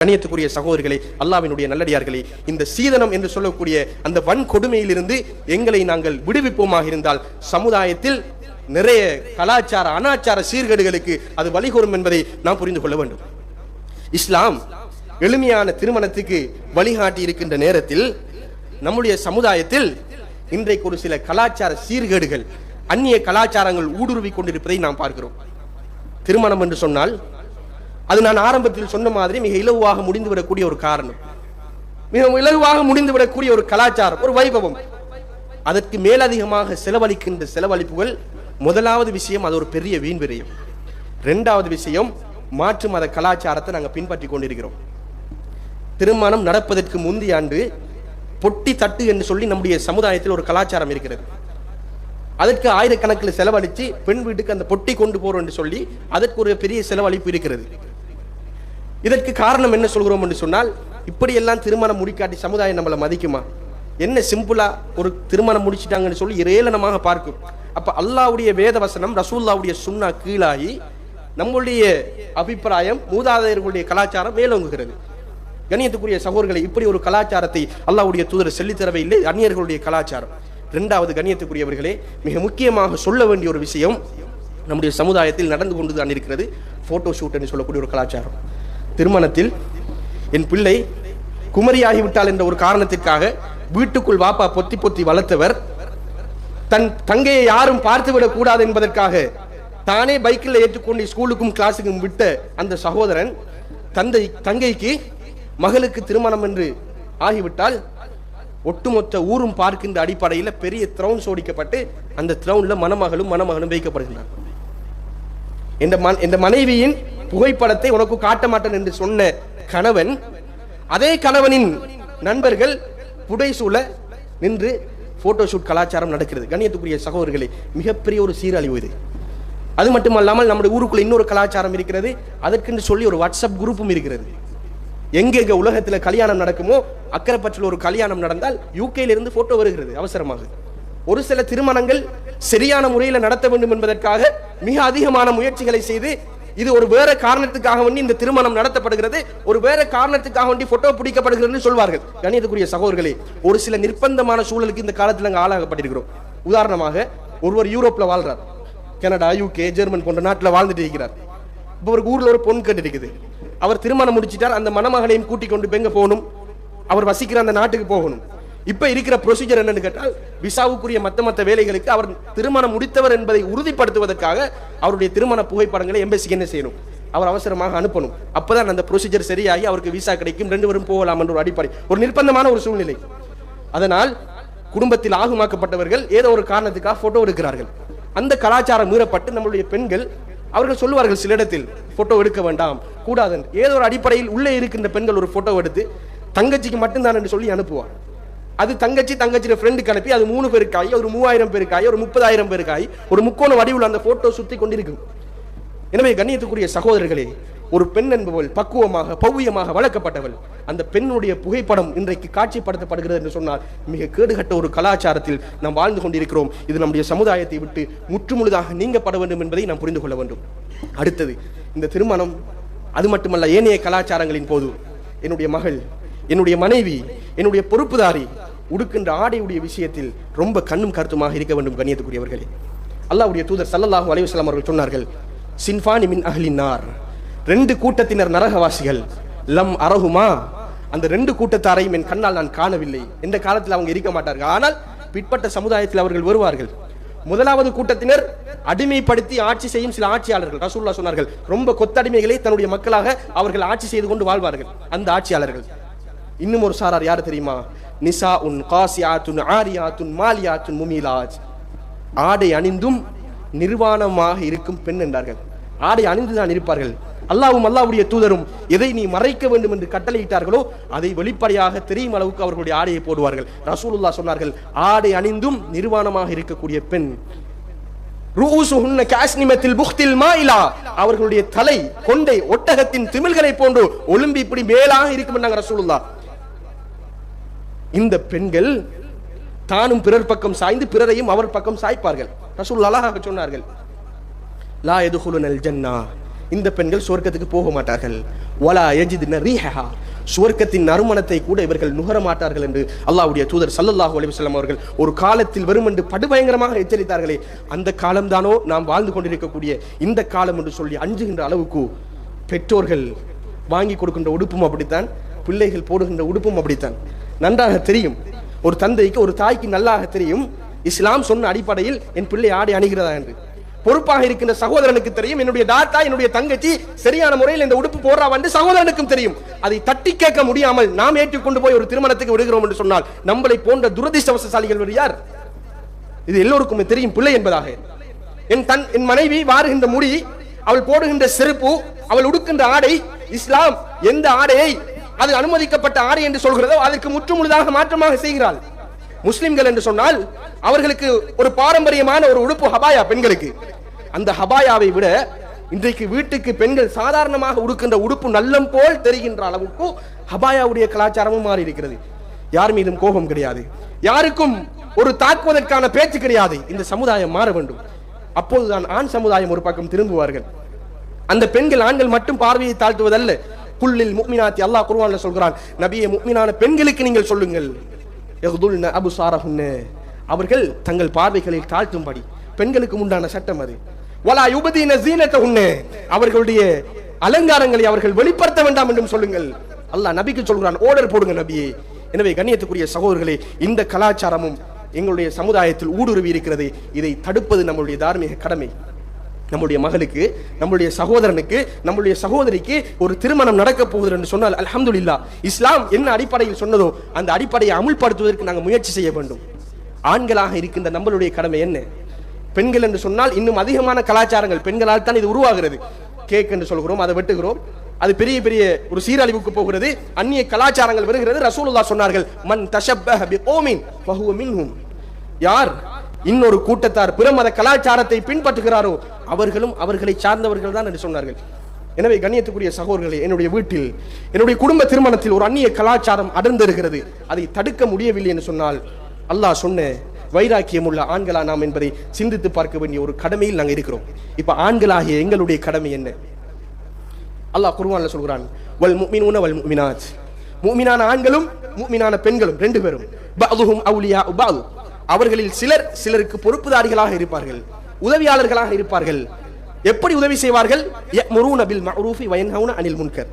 கணியத்துக்குரிய சகோதரிகளே அல்லாவினுடைய நல்லடியார்களே இந்த சீதனம் என்று சொல்லக்கூடிய அந்த வன்கொடுமையிலிருந்து எங்களை நாங்கள் விடுவிப்போமாக இருந்தால் சமுதாயத்தில் நிறைய கலாச்சார அனாச்சார சீர்கேடுகளுக்கு அது வழிகோரும் என்பதை நாம் புரிந்து கொள்ள வேண்டும். இஸ்லாம் எளிமையான திருமணத்துக்கு வழிகாட்டி இருக்கின்ற நேரத்தில் நம்முடைய சமுதாயத்தில் இன்றைக்கு ஒரு சில கலாச்சார சீர்கேடுகள் அந்நிய கலாச்சாரங்கள் ஊடுருவி கொண்டிருப்பதை நாம் பார்க்கிறோம். திருமணம் என்று சொன்னால் அது நான் ஆரம்பத்தில் சொன்ன மாதிரி மிக இலகுவாக முடிந்துவிடக்கூடிய ஒரு காரணம். மிக இலகுவாக முடிந்துவிடக்கூடிய ஒரு கலாச்சாரம் ஒரு வைபவம். அதற்கு மேலதிகமாக செலவழிக்கின்ற செலவழிப்புகள் முதலாவது விஷயம் அது ஒரு பெரிய வீண் விரயம். ரெண்டாவது விஷயம் மாற்று மத கலாச்சாரத்தை நாங்கள் பின்பற்றி கொண்டிருக்கிறோம். திருமணம் நடப்பதற்கு முந்தைய ஆண்டு பொட்டி தட்டு என்று சொல்லி நம்முடைய சமுதாயத்தில் ஒரு கலாச்சாரம் இருக்கிறது. அதற்கு ஆயிரக்கணக்கில் செலவழித்து பெண் வீட்டுக்கு அந்த பொட்டி கொண்டு போறோம் என்று சொல்லி அதற்கு ஒரு பெரிய செலவழிப்பு இருக்கிறது. இதற்கு காரணம் என்ன சொல்கிறோம் என்று சொன்னால் இப்படியெல்லாம் திருமணம் முடிக்காட்டி சமுதாயம் நம்மளை மதிக்குமா? என்ன சிம்பிளா ஒரு திருமணம் முடிச்சிட்டாங்கன்னு சொல்லி ஏளனமாக பார்க்கும். அப்ப அல்லாவுடைய வேத வசனம் ரசூல்லாவுடைய சுண்ணா கீழாகி நம்முடைய அபிப்பிராயம் மூதாதையர்களுடைய கலாச்சாரம் மேலோங்குகிறது. கணியத்துக்குரிய சகோதரர்களை இப்படி ஒரு கலாச்சாரத்தை அல்லாவுடைய தூதர் சொல்லித்தரவே இல்லை அந்நியர்களுடைய கலாச்சாரம். இரண்டாவது கணியத்துக்குரியவர்களே மிக முக்கியமாக சொல்ல வேண்டிய ஒரு விஷயம் நம்முடைய சமுதாயத்தில் நடந்து கொண்டு தான் இருக்கிறது ஃபோட்டோ ஷூட் என்று சொல்லக்கூடிய ஒரு கலாச்சாரம். திருமணத்தில் என் பிள்ளை குமரியாகிவிட்டால் என்ற ஒரு காரணத்திற்காக வீட்டுக்குள் வாப்பா பொத்தி பொத்தி வளர்த்தவர். தன் தங்கையை யாரும் பார்த்துவிடக் கூடாது என்பதற்காக தானே பைக்கில் ஏற்றுக்கொண்டு ஸ்கூலுக்கும் கிளாஸுக்கும் விட்ட அந்த சகோதரன் தந்தை தங்கைக்கு மகளுக்கு திருமணம் என்று ஆகிவிட்டால் ஒட்டுமொத்த ஊரும் பார்க்கின்ற அடிப்படையில் பெரிய த்ரௌன் சோடிக்கப்பட்டு அந்த த்ரௌன்ல மணமகளும் மணமகனும் வைக்கப்படுகின்றனர். மன் இந்த மனைவியின் புகைப்படத்தை உனக்கு காட்ட மாட்டேன் என்று சொன்ன கணவன் அதே கணவனின் நண்பர்கள் புடைசூழ நின்று போட்டோஷூட் கலாச்சாரம் நடக்கிறது. கண்ணியத்துக்குரிய சகோதரர்களே மிகப்பெரிய ஒரு சீரழிவு இது. அது மட்டுமல்லாமல் நம்முடைய ஊருக்குள்ள இன்னொரு கலாச்சாரம் இருக்கிறது. அதற்கென்று சொல்லி ஒரு வாட்ஸ்அப் குரூப்பும் இருக்கிறது. எங்கெங்க உலகத்துல கல்யாணம் நடக்குமோ அக்கரைப்பற்றில் ஒரு கல்யாணம் நடந்தால் யூகேலிருந்து போட்டோ வருகிறது அவசரமாக. ஒரு சில திருமணங்கள் சரியான முறையில் நடத்த வேண்டும் என்பதற்காக மிக அதிகமான முயற்சிகளை செய்து இது ஒரு வேற காரணத்துக்காக வேண்டி இந்த திருமணம் நடத்தப்படுகிறது. ஒரு வேற காரணத்துக்காக வேண்டி போட்டோ பிடிக்கப்படுகிறது சொல்வார்கள். கணியத்துக்குரிய சகோதரர்களே ஒரு சில நிர்பந்தமான சூழலுக்கு இந்த காலத்தில் நாங்கள் ஆளாகப்பட்டிருக்கிறோம். உதாரணமாக ஒருவர் யூரோப்பில் வாழ்றார். கனடா யூகே ஜெர்மன் போன்ற நாட்டில் வாழ்ந்துட்டு இருக்கிறார். இப்போ ஒரு ஊரில் ஒரு பொன் கட்டு இருக்குது அவர் திருமணம் முடிச்சிட்டார். அந்த மணமகனையும் கூட்டிக் கொண்டு பெங்க போகணும். அவர் வசிக்கிற அந்த நாட்டுக்கு போகணும். இப்ப இருக்கிற ப்ரொசீஜர் என்னன்னு கேட்டால் விசாவுக்குரிய மத்த மத்த வேலைகளுக்கு அவர் திருமணம் முடித்தவர் என்பதை உறுதிப்படுத்துவதற்காக அவருடைய திருமண புகைப்படங்களை எம்பசிக்கு என்ன செய்யணும்? அவர் அவசரமாக அனுப்பணும். அப்பதான் அந்த ப்ரொசீஜர் சரியாகி அவருக்கு விசா கிடைக்கும். ரெண்டு பேரும் போகலாம் என்ற ஒரு அடிப்படை. ஒரு நிர்பந்தமான ஒரு சூழ்நிலை. அதனால் குடும்பத்தில் ஆகுமாக்கப்பட்டவர்கள் ஏதோ ஒரு காரணத்துக்காக போட்டோ எடுக்கிறார்கள். அந்த கலாச்சாரம் மீறப்பட்டு நம்மளுடைய பெண்கள் அவர்கள் சொல்லுவார்கள் சில இடத்தில் போட்டோ எடுக்க வேண்டாம். கூடாது ஏதோ ஒரு அடிப்படையில் உள்ளே இருக்கின்ற பெண்கள் ஒரு போட்டோ எடுத்து தங்கச்சிக்கு மட்டும்தான் என்று சொல்லி அனுப்புவார். அது தங்கச்சி தங்கச்சியோட ஃப்ரெண்டுக்கு அனுப்பி அது மூணு பேருக்காய் ஒரு மூவாயிரம் பேருக்காய் ஒரு முப்பதாயிரம் பேருக்காய் ஒரு முக்கோண வடிவில் அந்த போட்டோ சுற்றி கொண்டிருக்கும். எனவே கண்ணியத்துக்குரிய சகோதரர்களே ஒரு பெண் என்பவள் பக்குவமாக பவ்யமாக வளர்க்கப்பட்டவள். அந்த பெண்ணுடைய புகைப்படம் இன்றைக்கு காட்சிப்படுத்தப்படுகிறது என்று சொன்னால் மிக கேடுகட்ட ஒரு கலாச்சாரத்தில் நாம் வாழ்ந்து கொண்டிருக்கிறோம். இது நம்முடைய சமுதாயத்தை விட்டு முற்றுமுழுதாக நீங்கப்பட வேண்டும் என்பதை நாம் புரிந்து கொள்ள வேண்டும். அடுத்தது இந்த திருமணம் அது மட்டுமல்ல ஏனைய கலாச்சாரங்களின் போது. என்னுடைய மகள் என்னுடைய மனைவி என்னுடைய பொறுப்புதாரி உடுக்கின்ற ஆடையுடைய விஷயத்தில் ரொம்ப கண்ணும் கருத்துமாக இருக்க வேண்டும் கண்ணியத்துக்குரியவர்களே. அல்லாவுடைய தூதர் சல்லல்லாஹு அலைவசலாம் அவர்கள் சொன்னார்கள் சின்ஃபானி மின் அகலினார் ரெண்டு கூட்டத்தினர் நரகவாசிகள் லம் அரகுமா அந்த ரெண்டு கூட்டத்தாரையும் என் கண்ணால் நான் காணவில்லை. எந்த காலத்தில் அவங்க இருக்க மாட்டார்கள். ஆனால் பிற்பட்ட சமுதாயத்தில் அவர்கள் வருவார்கள். முதலாவது கூட்டத்தினர் அடிமைப்படுத்தி ஆட்சி செய்யும் சில ஆட்சியாளர்கள். ரசூல்லா சொன்னார்கள் ரொம்ப கொத்தடிமைகளை தன்னுடைய மக்களாக அவர்கள் ஆட்சி செய்து கொண்டு வாழ்வார்கள். அந்த ஆட்சியாளர்கள் இன்னும் ஒரு சாரார் யார் தெரியுமா? நிசா உன் காசியாத்துன் ஆரியாத்துன் மாலியாத்துன் முமிலாஜ். ஆடை அணிந்தும் நிர்வாணமாக இருக்கும் பெண் என்றார்கள். ஆடை அணிந்துதான் இருப்பார்கள். அல்லாவும் அல்லாவுடைய தூதரும் எதை நீ மறைக்க வேண்டும் என்று கட்டளையிட்டார்களோ அதை வெளிப்படையாக தெரியும் அளவுக்கு அவர்களுடைய ஆடையை போடுவார்கள். ரசூலுல்லா சொன்னார்கள் ஆடை அணிந்தும் நிர்வாணமாக இருக்கக்கூடிய பெண். மாயிலா. அவர்களுடைய தலை கொண்டை ஒட்டகத்தின் திமிழ்களை போன்று ஒலும்பி இப்படி மேலாக இருக்கும் என்றாங்க ரசூலுல்லா இந்த பெண்கள் தானும் பிறர் பக்கம் சாய்ந்து பிறரையும் அவர் பக்கம் சாய்ப்பார்கள். ரசூல் அழகாக சொன்னார்கள். லா எதுகுலுனல் ஜன்னா இந்த பெண்கள் சுவர்க்கத்துக்கு போக மாட்டார்கள். ஒலா யஜிதுன ரீஹா சுவர்க்கத்தின் நறுமணத்தை கூட இவர்கள் நுகர மாட்டார்கள் என்று அல்லாவுடைய தூதர் சல்லல்லாஹு அலைஹி அவர்கள் ஒரு காலத்தில் வரும் என்று படுபயங்கரமாக எச்சரித்தார்களே அந்த காலம்தானோ நாம் வாழ்ந்து கொண்டிருக்கக்கூடிய இந்த காலம் என்று சொல்லி அஞ்சுகின்ற அளவுக்கு பெற்றோர்கள் வாங்கி கொடுக்கின்ற உடுப்பும் அப்படித்தான் பிள்ளைகள் போடுகின்ற உடுப்பும் அப்படித்தான். நன்றாக தெரியும். ஒரு தந்தைக்கு ஒரு தாய்க்கு நல்லாக தெரியும். இஸ்லாம் சொன்ன அடிப்படையில் என் பிள்ளை ஆடை அணிகிறதா என்று. பொறுப்பாக இருக்கின்ற சகோதரனுக்கு தெரியும். என்னுடைய தாத்தா என்னுடைய தங்கச்சி சரியான முறையில் இந்த உடுப்பு போடுறா வந்து சகோதரனுக்கும் தெரியும். அதை தட்டி கேட்க முடியாமல் நாம் ஏற்றுக்கொண்டு போய் ஒரு திருமணத்துக்கு விடுகிறோம் என்று சொன்னால் நம்மளை போன்ற துரதிர்ஷ்டவசசாலிகள் ஒரு யார்? இது எல்லோருக்குமே தெரியும் பிள்ளை என்பதாக. என் தன் என் மனைவி வாருகின்ற முடி அவள் போடுகின்ற செருப்பு அவள் உடுக்கின்ற ஆடை இஸ்லாம் எந்த ஆடையை அது அனுமதிக்கப்பட்ட ஆடை என்று சொல்கிறதோ அதற்கு முற்றுமுழுதாக மாற்றமாக செய்கிறாள். முஸ்லிம்கள் என்று சொன்னால் அவர்களுக்கு ஒரு பாரம்பரியமான ஒரு உடுப்பு ஹபாயா பெண்களுக்கு. அந்த ஹபாயாவை விட இன்றைக்கு வீட்டுக்கு பெண்கள் சாதாரணமாக உடுக்கின்ற உடுப்பு நல்லம் போல் தெரிகின்ற அளவுக்கு ஹபாயாவுடைய கலாச்சாரமும் மாறி இருக்கிறது யார் மீதும் கோபம் கிடையாது. யாருக்கும் ஒரு தாக்குவதற்கான பேச்சு கிடையாது. இந்த சமுதாயம் மாற வேண்டும். அப்போதுதான் ஆண் சமுதாயம் ஒரு பக்கம் திரும்புவார்கள். அந்த பெண்கள் ஆண்கள் மட்டும் பார்வையை தாழ்த்துவதல்ல. குல்லில் முக்மினாத்தி அல்லாஹ் குருவான்ல சொல்கிறான் நபியை முக்மினான பெண்களுக்கு நீங்கள் சொல்லுங்கள். எஹ்துல்ன அபு சாரஹுன்னு அவர்கள் தங்கள் பார்வைகளில் தாழ்த்தும்படி பெண்களுக்கு உண்டான சட்டம் அது. வலா யுபதீன ஜீனத்தஹுன்ன அவர்களுடைய அலங்காரங்களை அவர்கள் வெளிப்படுத்த வேண்டாம் என்றும் சொல்லுங்கள். அல்லாஹ் நபிக்கு சொல்கிறான் ஓர்டர் போடுங்க நபியே. எனவே கண்ணியத்துக்குரிய சகோதரர்களே இந்த கலாச்சாரமும் எங்களுடைய சமுதாயத்தில் ஊடுருவி இருக்கிறது. இதை தடுப்பது நம்மளுடைய தார்மீக கடமை. நம்முடைய மகளுக்கு நம்முடைய சகோதரனுக்கு நம்முடைய சகோதரிக்கு ஒரு திருமணம் நடக்க போகுது என்று சொன்னால் அல்ஹம்துலில்லா இஸ்லாம் என்ன அடிப்படையில் சொன்னதோ அந்த அடிப்படையை அமுல்படுத்துவதற்கு நாங்கள் முயற்சி செய்ய வேண்டும். ஆண்களாக இருக்கின்ற நம்மளுடைய கடமை என்ன? பெண்கள் என்று சொன்னால் இன்னும் அதிகமான கலாச்சாரங்கள் பெண்களால் தான் இது உருவாகிறது. கேக் என்று சொல்கிறோம் அதை வெட்டுகிறோம். அது பெரிய பெரிய ஒரு சீரழிவுக்கு போகிறது. அந்நிய கலாச்சாரங்கள் வருகிறது. ரசூலுல்லா சொன்னார்கள் மன் தஷப்பஹ பிகௌமின் ஃபஹுவ மின்ஹும். யார் இன்னொரு கூட்டத்தார் பிற மத கலாச்சாரத்தை பின்பற்றுகிறாரோ அவர்களும் அவர்களை சார்ந்தவர்கள் தான் என்று சொன்னார்கள். எனவே கண்ணியத்துக்குரிய சகோதரர்களே என்னுடைய வீட்டில் என்னுடைய குடும்ப திருமணத்தில் ஒரு அந்நிய கலாச்சாரம் அடர்ந்திருக்கிறது. அதை தடுக்க முடியவில்லை என்று சொன்னால் அல்லாஹ் சொன்ன வைராக்கியம் உள்ள ஆண்களா நாம் என்பதை சிந்தித்து பார்க்க வேண்டிய ஒரு கடமையில் நாங்கள் இருக்கிறோம். இப்போ ஆண்களாகிய எங்களுடைய கடமை என்ன? அல்லாஹ் குருவான்ல சொல்கிறான் வல் முக்மின் வல் முஃமினாத். மூமினான ஆண்களும் மூமினான பெண்களும் ரெண்டு பேரும். பஅதுஹும் அவுலியா பஅது. அவர்களில் சிலர் சிலருக்கு பொறுப்புதாரிகளாக இருப்பார்கள். உதவியாளர்களாக இருப்பார்கள். எப்படி உதவி செய்வார்கள்? அனில் முன்கர்.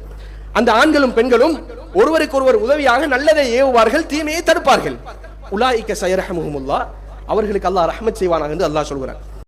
அந்த ஆண்களும் பெண்களும் ஒருவருக்கொருவர் உதவியாக நல்லதை ஏவுவார்கள் தீமையை தடுப்பார்கள். உலாய்க்க சயரஹமுல்லா அவர்களுக்கு அல்லாஹ் ரஹமத் செய்வானாக என்று அல்லாஹ் சொல்கிறார்